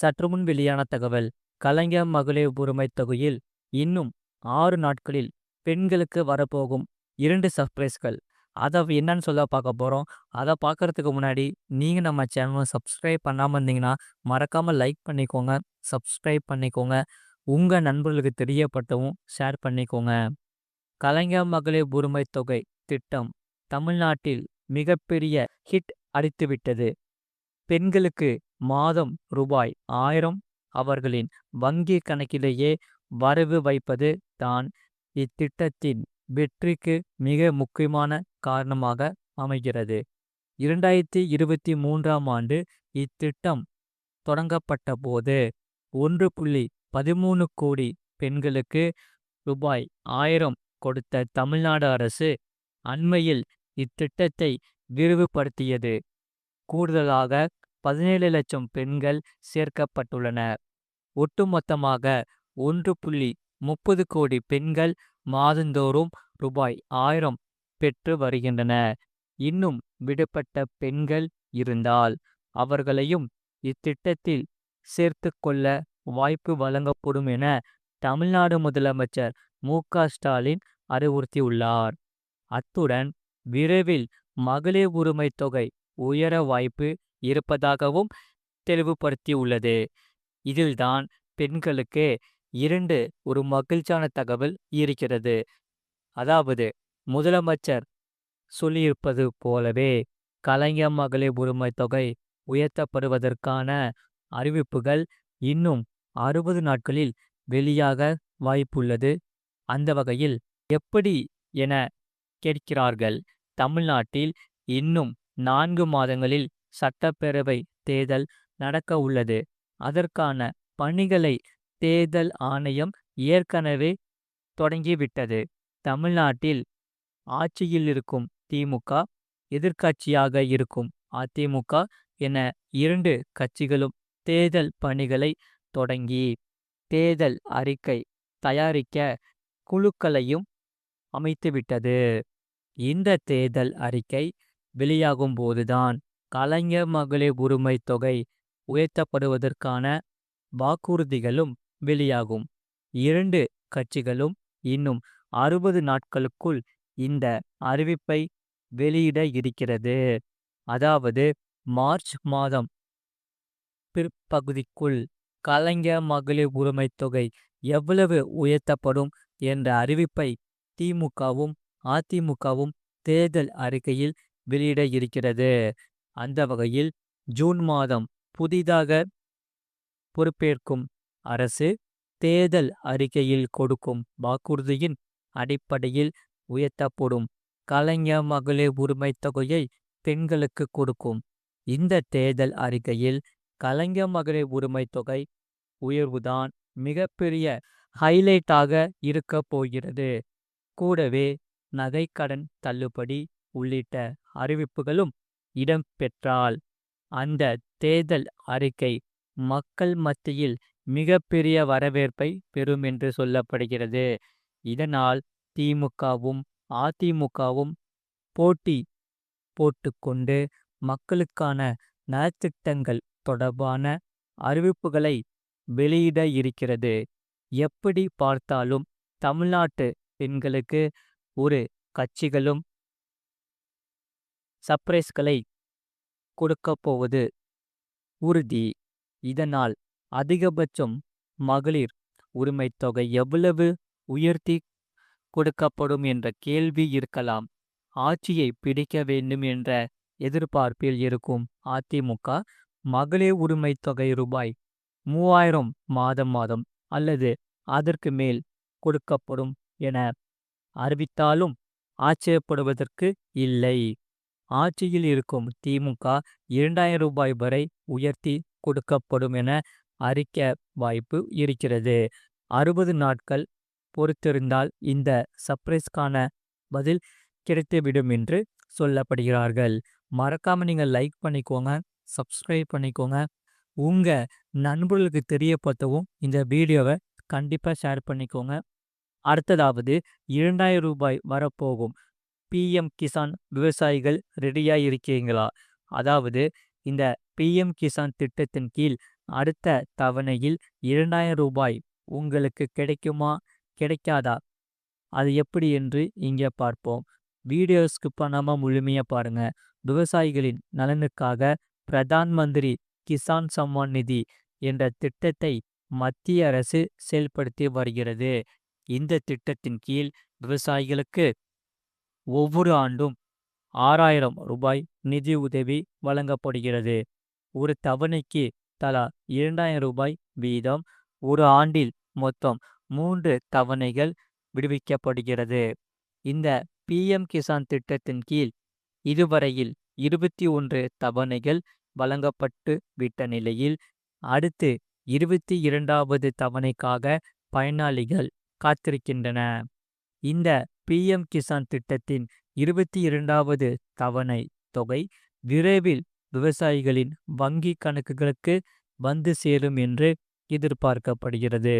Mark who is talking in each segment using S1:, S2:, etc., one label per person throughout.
S1: சற்றுமுன் வெளியான தகவல். கலைஞர் மகளிர் உரிமை தொகையில் இன்னும் ஆறு நாட்களில் பெண்களுக்கு வரப்போகும் இரண்டு சர்ப்ரைஸ்கள் அதை என்னன்னு சொல்ல பார்க்க போகிறோம் அதை பார்க்கறதுக்கு முன்னாடி நீங்கள் நம்ம சேனலை சப்ஸ்கிரைப் பண்ணாமல் இருந்தீங்கன்னா மறக்காமல் லைக் பண்ணிக்கோங்க சப்ஸ்கிரைப் பண்ணிக்கோங்க. உங்கள் நண்பர்களுக்கு தெரியப்பட்டவும் ஷேர் பண்ணிக்கோங்க. கலைஞர் மகளிர் உரிமை தொகை திட்டம் தமிழ்நாட்டில் மிகப்பெரிய ஹிட் அடித்துவிட்டது. பெண்களுக்கு மாதம் ரூபாய் ஆயிரம் அவர்களின் வங்கி கணக்கிலேயே வரவு வைப்பது தான் இத்திட்டத்தின் வெற்றிக்கு மிக முக்கியமான காரணமாக அமைகிறது. இரண்டாயிரத்தி இருபத்தி மூன்றாம் ஆண்டு இத்திட்டம் தொடங்கப்பட்ட போது ஒன்று புள்ளி பதிமூணு கோடி பெண்களுக்கு ரூபாய் ஆயிரம் கொடுத்த தமிழ்நாடு அரசு அண்மையில் இத்திட்டத்தை விரிவுபடுத்தியது. கூடுதலாக பதினேழு லட்சம் பெண்கள் சேர்க்கப்பட்டுள்ளனர் ஒட்டுமொத்தமாக ஒன்று புள்ளி முப்பது கோடி பெண்கள் மாதந்தோறும் ரூபாய் ஆயிரம் பெற்று வருகின்றனர் இன்னும் விடுபட்ட பெண்கள் இருந்தால் அவர்களையும் இத்திட்டத்தில் சேர்த்து கொள்ள வாய்ப்பு வழங்கப்படும் என தமிழ்நாடு முதலமைச்சர் மு. ஸ்டாலின் அறிவுறுத்தியுள்ளார். அத்துடன் விரைவில் மகளிர் உரிமை தொகை உயர வாய்ப்பு இருப்பதாகவும் தெளிவுபடுத்தியுள்ளது. இதில்தான் பெண்களுக்கு இரண்டு ஒரு மகிழ்ச்சியான தகவல் இருக்கிறது. அதாவது முதலமைச்சர் சொல்லியிருப்பது போலவே கலைஞர் மகளிர் உரிமை தொகை உயர்த்தப்படுவதற்கான அறிவிப்புகள் இன்னும் அறுபது நாட்களில் வெளியாக வாய்ப்புள்ளது. அந்த வகையில் எப்படி என கேட்கிறார்கள்? தமிழ்நாட்டில் இன்னும் நான்கு மாதங்களில் சட்டப்பேரவை தேர்தல் நடக்க உள்ளது. அதற்கான பணிகளை தேர்தல் ஆணையம் ஏற்கனவே தொடங்கிவிட்டது. தமிழ்நாட்டில் ஆட்சியில் இருக்கும் திமுக எதிர்க்கட்சியாக இருக்கும். அதிமுக என இரண்டு கட்சிகளும் தேர்தல் பணிகளை தொடங்கி தேர்தல் அறிக்கை தயாரிக்க குழுக்களையும் அமைத்துவிட்டது. இந்த தேர்தல் அறிக்கை வெளியாகும் போதுதான் கலைஞர் மகளிர் உரிமை தொகை உயர்த்தப்படுவதற்கான வாக்குறுதிகளும் வெளியாகும். இரண்டு கட்சிகளும் இன்னும் அறுபது நாட்களுக்குள் இந்த அறிவிப்பை வெளியிட இருக்கிறது. அதாவது மார்ச் மாதம் பிற்பகுதிக்குள் கலைஞர் மகளிர் உரிமை தொகை எவ்வளவு உயர்த்தப்படும் என்ற அறிவிப்பை திமுகவும் அதிமுகவும் தேர்தல் அறிக்கையில் வெளியிட இருக்கிறது. அந்த வகையில் ஜூன் மாதம் புதிதாக பொறுப்பேற்கும் அரசு தேர்தல் அறிக்கையில் கொடுக்கும் வாக்குறுதியின் அடிப்படையில் உயர்த்தப்படும் கலைஞர் மகளிர் உரிமை தொகையை பெண்களுக்கு கொடுக்கும். இந்த தேர்தல் அறிக்கையில் கலைஞர் மகளிர் உரிமை தொகை உயர்வுதான் மிகப்பெரிய ஹைலைட்டாக இருக்கப் போகிறது. கூடவே நகைக்கடன் தள்ளுபடி உள்ளிட்ட அறிவிப்புகளும் இடம்பெற்றால் அந்த தேர்தல் அறிக்கை மக்கள் மத்தியில் மிகப்பெரிய வரவேற்பை பெறும் என்று சொல்லப்படுகிறது. இதனால் திமுகவும் அதிமுகவும் போட்டி போட்டுக்கொண்டு மக்களுக்கான நலத்திட்டங்கள் தொடர்பான அறிவிப்புகளை வெளியிட இருக்கிறது. எப்படி பார்த்தாலும் தமிழ்நாட்டு பெண்களுக்கு ஒரு கட்சிகளும் சர்ப்ரைஸ்களை கொடுக்கப் போவது உறுதி. இதனால் அதிகபட்சம் மகளிர் உரிமை தொகை எவ்வளவு உயர்த்தி கொடுக்கப்படும் என்ற கேள்வி இருக்கலாம். ஆட்சியை பிடிக்க வேண்டும் என்ற எதிர்பார்ப்பில் இருக்கும் அதிமுக மகளிர் உரிமை தொகை ரூபாய் மூவாயிரம் மாதம் மாதம் அல்லது அதற்கு மேல் கொடுக்கப்படும் என அறிவித்தாலும் ஆச்சரியப்படுவதற்கு இல்லை. ஆட்சியில் இருக்கும் திமுக இரண்டாயிரம் ரூபாய் வரை உயர்த்தி கொடுக்கப்படும் என அறிக்க வாய்ப்பு இருக்கிறது. அறுபது நாட்கள் பொறுத்திருந்தால் இந்த சர்ப்ரைஸ்க்கான பதில் கிடைத்துவிடும் என்று சொல்லப்படுகிறார்கள். மறக்காமல் நீங்கள் லைக் பண்ணிக்கோங்க சப்ஸ்கிரைப் பண்ணிக்கோங்க. உங்கள் நண்பர்களுக்கு தெரியப்படுத்தவும் இந்த வீடியோவை கண்டிப்பாக ஷேர் பண்ணிக்கோங்க. அடுத்ததாவது இரண்டாயிரம் ரூபாய் வரப்போகும். பிஎம் கிசான் விவசாயிகள் ரெடியாக இருக்கீங்களா? அதாவது இந்த பிஎம் கிசான் திட்டத்தின் கீழ் அடுத்த தவணையில் இரண்டாயிரம் ரூபாய் உங்களுக்கு கிடைக்குமா? கிடைக்காதா? அது எப்படி என்று இங்கே பார்ப்போம். வீடியோ ஸ்கிப் பண்ணாம முழுமையா பாருங்க. விவசாயிகளின் நலனுக்காக பிரதான் மந்திரி கிசான் சம்மான் நிதி என்ற திட்டத்தை மத்திய அரசு செயல்படுத்தி வருகிறது. இந்த திட்டத்தின் கீழ் விவசாயிகளுக்கு ஒவ்வொரு ஆண்டும் ஆறாயிரம் ரூபாய் நிதி உதவி வழங்கப்படுகிறது. ஒரு தவணைக்கு தலா இரண்டாயிரம் ரூபாய் வீதம் ஒரு ஆண்டில் மொத்தம் மூன்று தவணைகள் விடுவிக்கப்படுகிறது. இந்த பிஎம் கிசான் திட்டத்தின் கீழ் இதுவரையில் இருபத்தி ஒன்று தவணைகள் வழங்கப்பட்டு விட்ட நிலையில் அடுத்து இருபத்தி இரண்டாவது தவணைக்காக பயனாளிகள் காத்திருக்கின்றன. இந்த பிஎம் கிசான் திட்டத்தின் இருபத்தி இரண்டாவது தவணை தொகை விரைவில் விவசாயிகளின் வங்கி கணக்குகளுக்கு வந்து சேரும் என்று எதிர்பார்க்கப்படுகிறது.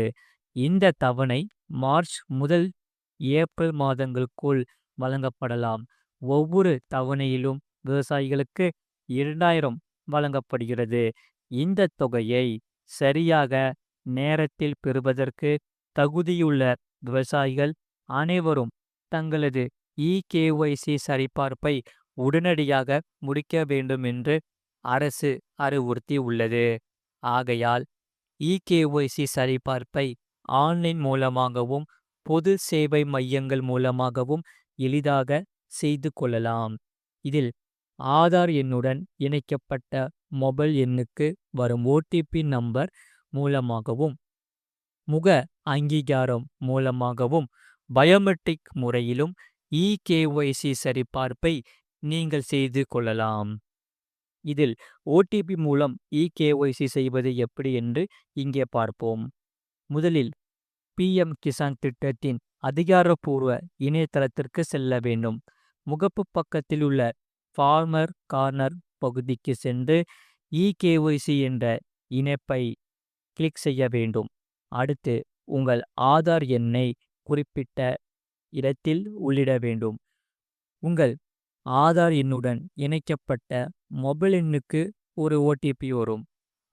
S1: இந்த தவணை மார்ச் முதல் ஏப்ரல் மாதங்களுக்குள் வழங்கப்படலாம். ஒவ்வொரு தவணையிலும் விவசாயிகளுக்கு இரண்டாயிரம் வழங்கப்படுகிறது. இந்த தொகையை சரியாக நேரத்தில் பெறுவதற்கு தகுதியுள்ள விவசாயிகள் அனைவரும் தங்களது இகேஒய்சி சரிபார்ப்பை உடனடியாக முடிக்க வேண்டும் என்று அரசு அறிவுறுத்தி உள்ளது. ஆகையால் இகேஒய்சி சரிபார்ப்பை ஆன்லைன் மூலமாகவும் பொது சேவை மையங்கள் மூலமாகவும் எளிதாக செய்து கொள்ளலாம். இதில் ஆதார் எண்ணுடன் இணைக்கப்பட்ட மொபைல் எண்ணுக்கு வரும் ஓடிபி நம்பர் மூலமாகவும் முக அங்கீகாரம் மூலமாகவும் பயோமெட்ரிக் முறையிலும் இகேஒய்சி சரிபார்ப்பை நீங்கள் செய்து கொள்ளலாம். இதில் ஓடிபி மூலம் இகேஒய்சி செய்வது எப்படி என்று இங்கே பார்ப்போம். முதலில் பிஎம் கிசான் திட்டத்தின் அதிகாரப்பூர்வ இணையதளத்திற்கு செல்ல வேண்டும். முகப்பு பக்கத்தில் உள்ள ஃபார்மர் கார்னர் பகுதிக்கு சென்று இகேஒய்சி என்ற இணைப்பை கிளிக் செய்ய வேண்டும். அடுத்து உங்கள் ஆதார் எண்ணை குறிப்பிட்ட இடத்தில் உள்ளிட வேண்டும். உங்கள் ஆதார் எண்ணுடன் இணைக்கப்பட்ட மொபைல் எண்ணுக்கு ஒரு ஓடிபி வரும்.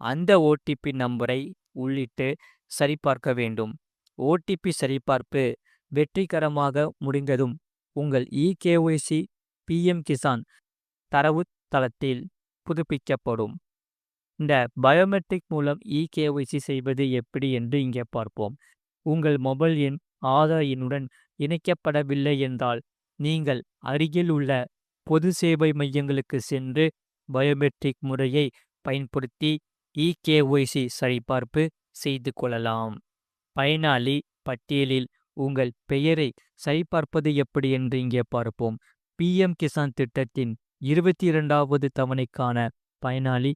S1: அந்த ஓடிபி நம்பரை உள்ளிட்டு சரிபார்க்க வேண்டும். ஓடிபி சரிபார்ப்பு வெற்றிகரமாக முடிந்ததும் உங்கள் இகேஒய்சி பிஎம் கிசான் தரவு தளத்தில் புதுப்பிக்கப்படும். இந்த பயோமெட்ரிக் மூலம் இகேஒய்சி செய்வது எப்படி என்று இங்கே பார்ப்போம். உங்கள் மொபைல் எண் ஆதாயினுடன் இணைக்கப்படவில்லை என்றால் நீங்கள் அருகில் உள்ள பொது சேவை மையங்களுக்கு சென்று பயோமெட்ரிக் முறையை பயன்படுத்தி இகேஒய்சி சரிபார்ப்பு செய்து கொள்ளலாம். பயனாளி பட்டியலில் உங்கள் பெயரை சரிபார்ப்பது எப்படி என்று இங்கே பார்ப்போம். பிஎம் கிசான் திட்டத்தின் இருபத்தி இரண்டாவது தவணைக்கான பயனாளி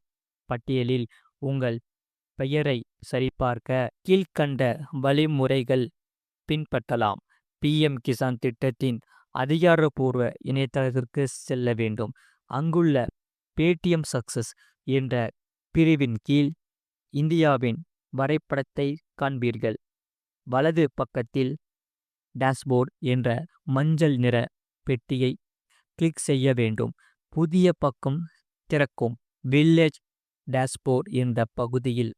S1: பட்டியலில் உங்கள் பெயரை சரிபார்க்க கீழ்கண்ட வழிமுறைகள் பின்பற்றலாம். பிஎம் கிசான் திட்டத்தின் அதிகாரப்பூர்வ இணையதளத்திற்கு செல்ல வேண்டும். அங்குள்ள பேடிஎம் சக்சஸ் என்ற பிரிவின் கீழ் இந்தியாவின் வரைபடத்தை காண்பீர்கள். வலது பக்கத்தில் டேஷ்போர்ட் என்ற மஞ்சள் நிற பெட்டியை கிளிக் செய்ய வேண்டும். புதிய பக்கம் திறக்கும் வில்லேஜ் டேஷ்போர்ட் என்ற பகுதியில்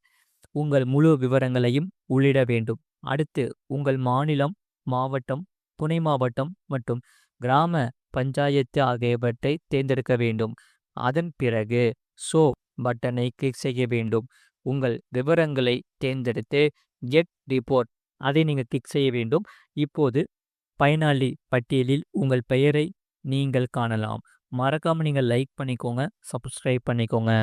S1: உங்கள் முழு விவரங்களையும் உள்ளிட வேண்டும். அடுத்து உங்கள் மாநிலம் மாவட்டம் துணை மாவட்டம் மற்றும் கிராம பஞ்சாயத்து ஆகியவற்றை தேர்ந்தெடுக்க வேண்டும். அதன் பிறகு ஷோ பட்டனை கிளிக் செய்ய வேண்டும். உங்கள் விவரங்களை தேர்ந்தெடுத்து கெட் ரிப்போர்ட் அதை நீங்கள் கிளிக் செய்ய வேண்டும். இப்போது பயனாளி பட்டியலில் உங்கள் பெயரை நீங்கள் காணலாம். மறக்காமல் நீங்கள் லைக் பண்ணிக்கோங்க சப்ஸ்கிரைப் பண்ணிக்கோங்க.